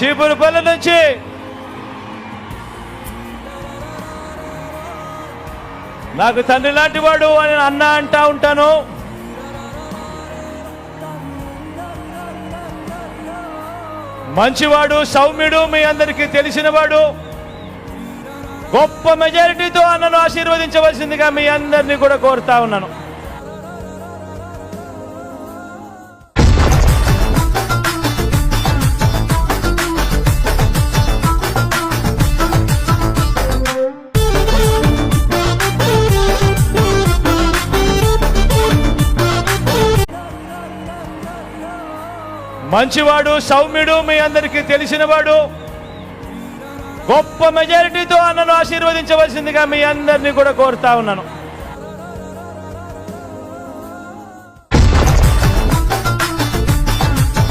చీపురుపల్లి నుంచి. నాకు తండ్రి లాంటి వాడు అని అన్న అంటా ఉంటాను. మంచివాడు సౌమ్యుడు మీ అందరికీ తెలిసినవాడు. గొప్ప మెజారిటీతో అన్నను ఆశీర్వదించవలసిందిగా మీ అందరినీ కూడా కోరుతా ఉన్నాను. మంచివాడు సౌమ్యుడు మీ అందరికీ తెలిసినవాడు. గొప్ప మెజారిటీతో అన్నను ఆశీర్వదించవలసిందిగా మీ అందరినీ కూడా కోరుతా ఉన్నాను.